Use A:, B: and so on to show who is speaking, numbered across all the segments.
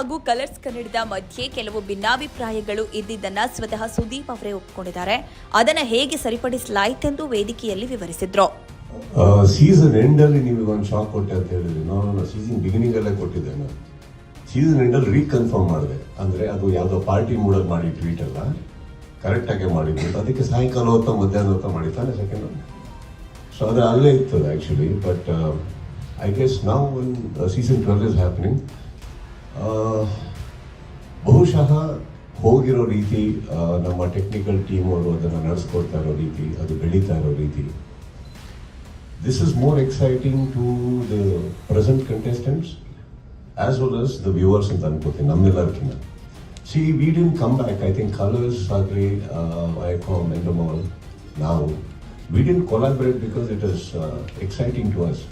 A: ಹಾಗೂ ಕಲರ್ಸ್ ಕನ್ನಡದ ಮಧ್ಯೆ ಕೆಲವು ಭಿನ್ನಾಭಿಪ್ರಾಯಗಳು ಇದ್ದಿದ್ದನ್ನ ಸ್ವತಃ ಸುದೀಪ್ ಅವರೇ ಒಪ್ಪಿಕೊಂಡಿದ್ದಾರೆ. ಅದನ್ನ ಹೇಗೆ ಸರಿಪಡಿಸಲಾಯಿತೆಂದು ವೇದಿಕೆಯಲ್ಲಿ ವಿವರಿಸಿದ್ರು.
B: ಸೀಸನ್ ಎಂಡ್ ಅಲ್ಲಿ ನಿಮಗೆ ಒಂದು ಶಾಕ್ ಕೊಟ್ಟೆ ಅಂತ ಹೇಳಿದ್ರಿ. ನಾನು ಸೀಸನ್ ಬಿಗಿನಿಂಗ್ ಅಲ್ಲೇ ಕೊಟ್ಟಿದ್ದೆ ನಾನು. ಸೀಸನ್ ಎಂಡ್ ಅಲ್ಲಿ ರೀಕನ್ಫರ್ಮ್ ಮಾಡಿದೆ. ಅಂದ್ರೆ ಅದು ಯಾವುದೋ ಪಾರ್ಟಿ ಮೂಡಲ್ಲಿ ಮಾಡಿ ಟ್ವೀಟ್ ಅಲ್ಲ. ಕರೆಕ್ಟ್ ಆಗಿ ಮಾಡಿದ್ದು. ಅದಕ್ಕೆ ಸಾಯಂಕಾಲ ಹೊತ್ತ ಮಧ್ಯಾಹ್ನ ಹೊತ್ತ ಮಾಡಿದ್ದಾನೆ ಸೆಕೆಂಡ್ ಸೊ ಅದು ಅಲ್ಲೇ ಇತ್ತು ಆ್ಯಕ್ಚುಲಿ ಬಟ್ ಐ ಗೆಸ್ ನಾವು ಒಂದು ಸೀಸನ್ ಟ್ವೆಲ್ ಇಸ್ ಹ್ಯಾಪನಿಂಗ್ ಬಹುಶಃ ಹೋಗಿರೋ ರೀತಿ ಆ, ನಮ್ಮ ಟೆಕ್ನಿಕಲ್ ಟೀಮ್ ಅವರು ಅದನ್ನು ನಡೆಸ್ಕೊಡ್ತಾ ಇರೋ ರೀತಿ ಅದು ಬೆಳೀತಾ ಇರೋ ರೀತಿ. This is more exciting to the present contestants as well as the viewers ಅಂತ ಅನ್ಕೋತೀನಿ ನಮ್ಮೆಲ್ಲರಿಗಿಂತ see we didn't come back I think Colors ಆಗಲಿ ಐಕಾಮ್ ಎಂಡಮಾಲ್ ನಾವು. We didn't collaborate because it is exciting to us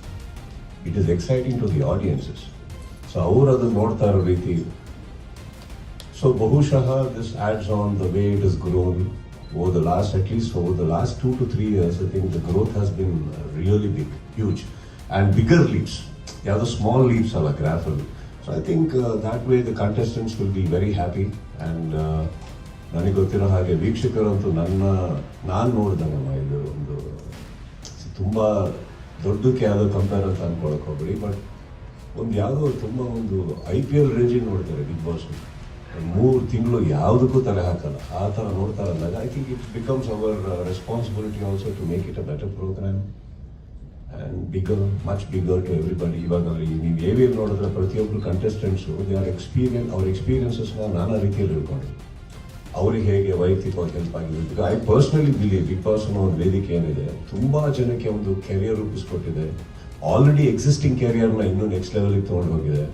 B: it is exciting to the audiences so ಅವರು ಅದನ್ನು ನೋಡ್ತಾ ಇರೋ ರೀತಿ So Bahushaha, this adds on the way it has grown over the last, at least over the last two to three years, I think the growth has been uh, really big, huge. And bigger leaps. Yeah, the small leaps are a grapple. So I think uh, that way the contestants will be very happy and uh, ನನಗೆ ಗೊತ್ತಿರೋ ಹಾಗೆ ವೀಕ್ಷಕರಂತೂ ನನ್ನ ನಾನು ನೋಡಿದಂಗಮ್ಮ ಇದು ಒಂದು ತುಂಬ ದೊಡ್ಡಕ್ಕೆ ಯಾವುದೋ compare ಅಂತ ಅನ್ಕೊಳಕ್ ಹೋಗ್ಬೇಡಿ ಬಟ್ ಒಂದು ಯಾವುದೋ ತುಂಬ ಒಂದು ಐ ಪಿ ಎಲ್ ರೇಂಜಿಗೆ ನೋಡ್ತಾರೆ ಬಿಗ್ ಬಾಸ್ ಮೂರು ತಿಂಗಳು ಯಾವುದಕ್ಕೂ ತಲೆ ಹಾಕಲ್ಲ. ಆ ಥರ ನೋಡ್ತಾ ಇದ್ದಾಗ I think it becomes our responsibility also to make it a better programme and bigger much bigger to everybody ಇವಾಗ ನೀವು ಎ ವಿ ಎಲ್ ನೋಡಿದ್ರೆ ಪ್ರತಿಯೊಬ್ಬರು ಕಂಟೆಸ್ಟೆಂಟ್ಸು ದೇ ಆರ್ ಎಕ್ಸ್ಪೀರಿಯನ್ಸ್ ಅವ್ರ ಎಕ್ಸ್ಪೀರಿಯನ್ಸಸ್ನ ನಾನಾ ರೀತಿಯಲ್ಲಿ ಹೇಳ್ಕೊಂಡು. ಅವ್ರಿಗೆ ಹೇಗೆ ವೈಯಕ್ತಿಕವಾಗಿ ಹೆಲ್ಪ್ ಆಗಿದೆ. I personally believe Bigg Boss ಅನ್ನೋ ಒಂದು ವೇದಿಕೆ ಏನಿದೆ, ತುಂಬ ಜನಕ್ಕೆ ಒಂದು ಕೆರಿಯರ್ ರೂಪಿಸ್ಕೊಟ್ಟಿದೆ. ಆಲ್ರೆಡಿ ಎಕ್ಸಿಸ್ಟಿಂಗ್ ಕೆರಿಯರ್ನ ಇನ್ನೂ ನೆಕ್ಸ್ಟ್ ಲೆವೆಲಿಗೆ ತೊಗೊಂಡು ಹೋಗಿದೆ.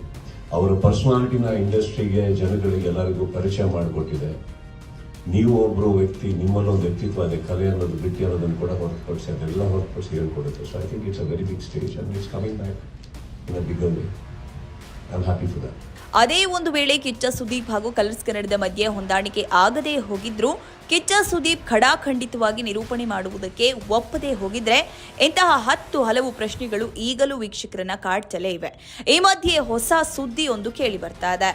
B: ಅವರ ಪರ್ಸನಾಲಿಟಿನ ಇಂಡಸ್ಟ್ರಿಗೆ ಜನಗಳಿಗೆ ಎಲ್ಲರಿಗೂ ಪರಿಚಯ ಮಾಡಿಕೊಟ್ಟಿದೆ. ನೀವು ಒಬ್ಬರು ವ್ಯಕ್ತಿ, ನಿಮ್ಮಲ್ಲೊಂದು ವ್ಯಕ್ತಿತ್ವ, ಅದೇ ಕಲೆ ಅನ್ನೋದು, ಬಿಟ್ಟಿ ಅನ್ನೋದನ್ನು ಕೂಡ ಹೊರತುಪಡಿಸಿ ಅದೆಲ್ಲ ಹೊರತುಪಡಿಸಿ ಹೇಳ್ಕೊಡುತ್ತೆ. So I think it's a very big stage and it's coming back in a big way I am happy for that
A: ಅದೇ ಒಂದು ವೇಳೆ ಕಿಚ್ಚ ಸುದೀಪ್ ಹಾಗೂ ಕಲರ್ಸ್ ಕನ್ನಡದ ಮಧ್ಯೆ ಹೊಂದಾಣಿಕೆ ಆಗದೇ ಹೋಗಿದ್ರು ಕಿಚ್ಚ ಸುದೀಪ್ ಖಡಾಖಂಡಿತವಾಗಿ ನಿರೂಪಣೆ ಮಾಡುವುದಕ್ಕೆ ಒಪ್ಪದೇ ಹೋಗಿದ್ರೆ ಇಂತಹ ಹತ್ತು ಹಲವು ಪ್ರಶ್ನೆಗಳು ಈಗಲೂ ವೀಕ್ಷಕರನ್ನ ಕಾಡ್ತಲೇ ಇವೆ. ಈ ಮಧ್ಯೆ ಹೊಸ ಸುದ್ದಿಯೊಂದು ಕೇಳಿ ಬರ್ತಾ ಇದೆ.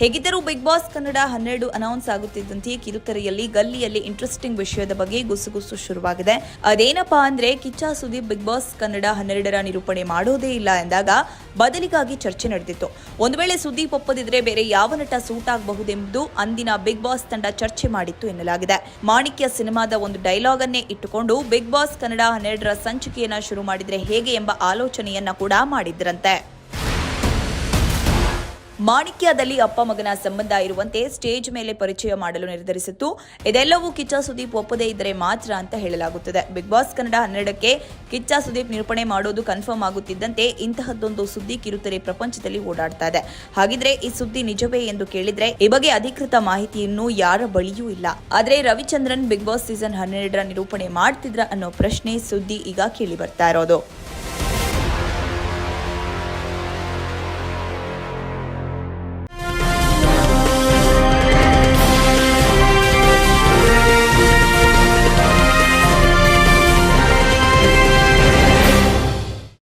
A: ಹೇಗಿದ್ದರೂ ಬಿಗ್ ಬಾಸ್ ಕನ್ನಡ ಹನ್ನೆರಡು ಅನೌನ್ಸ್ ಆಗುತ್ತಿದ್ದಂತೆಯೇ ಕಿರುತೆರೆಯಲ್ಲಿ ಗಲ್ಲಿಯಲ್ಲಿ ಇಂಟ್ರೆಸ್ಟಿಂಗ್ ವಿಷಯದ ಬಗ್ಗೆ ಗುಸುಗುಸು ಶುರುವಾಗಿದೆ. ಅದೇನಪ್ಪಾ ಅಂದ್ರೆ ಕಿಚ್ಚ ಸುದೀಪ್ ಬಿಗ್ ಬಾಸ್ ಕನ್ನಡ ಹನ್ನೆರಡರ ನಿರೂಪಣೆ ಮಾಡೋದೇ ಇಲ್ಲ ಎಂದಾಗ ಬದಲಿಗಾಗಿ ಚರ್ಚೆ ನಡೆದಿತ್ತು. ಒಂದು ವೇಳೆ ಸುದೀಪ್ ಒಪ್ಪದಿದ್ರೆ ಬೇರೆ ಯಾವ ನಟ ಸೂಟ್ ಆಗಬಹುದೆಂಬುದು ಅಂದಿನ ಬಿಗ್ ಬಾಸ್ ತಂಡ ಚರ್ಚೆ ಮಾಡಿತ್ತು ಎನ್ನಲಾಗಿದೆ. ಮಾಣಿಕ್ಯ ಸಿನಿಮಾದ ಒಂದು ಡೈಲಾಗ್ ಅನ್ನೇ ಇಟ್ಟುಕೊಂಡು ಬಿಗ್ ಬಾಸ್ ಕನ್ನಡ ಹನ್ನೆರಡರ ಸಂಚಿಕೆಯನ್ನ ಶುರು ಮಾಡಿದ್ರೆ ಹೇಗೆ ಎಂಬ ಆಲೋಚನೆಯನ್ನ ಕೂಡ ಮಾಡಿದ್ರಂತೆ. ಮಾಣಿಕ್ಯದಲ್ಲಿ ಅಪ್ಪ ಮಗನ ಸಂಬಂಧ ಇರುವಂತೆ ಸ್ಟೇಜ್ ಮೇಲೆ ಪರಿಚಯ ಮಾಡಲು ನಿರ್ಧರಿಸಿತ್ತು. ಇದೆಲ್ಲವೂ ಕಿಚ್ಚ ಸುದೀಪ್ ಒಪ್ಪದೇ ಇದ್ದರೆ ಮಾತ್ರ ಅಂತ ಹೇಳಲಾಗುತ್ತದೆ. ಬಿಗ್ ಬಾಸ್ ಕನ್ನಡ ಹನ್ನೆರಡಕ್ಕೆ ಕಿಚ್ಚ ಸುದೀಪ್ ನಿರೂಪಣೆ ಮಾಡೋದು ಕನ್ಫರ್ಮ್ ಆಗುತ್ತಿದ್ದಂತೆ ಇಂತಹದ್ದೊಂದು ಸುದ್ದಿ ಕಿರುತೆರೆ ಪ್ರಪಂಚದಲ್ಲಿ ಓಡಾಡ್ತಾ ಇದೆ. ಹಾಗಿದ್ರೆ ಈ ಸುದ್ದಿ ನಿಜವೇ ಎಂದು ಕೇಳಿದ್ರೆ ಈ ಬಗ್ಗೆ ಅಧಿಕೃತ ಮಾಹಿತಿಯನ್ನು ಯಾರ ಬಳಿಯೂ ಇಲ್ಲ. ಆದ್ರೆ ರವಿಚಂದ್ರನ್ ಬಿಗ್ ಬಾಸ್ ಸೀಸನ್ ಹನ್ನೆರಡರ ನಿರೂಪಣೆ ಮಾಡ್ತಿದ್ರ ಅನ್ನೋ ಪ್ರಶ್ನೆ ಸುದ್ದಿ ಈಗ ಕೇಳಿ ಬರ್ತಾ ಇರೋದು.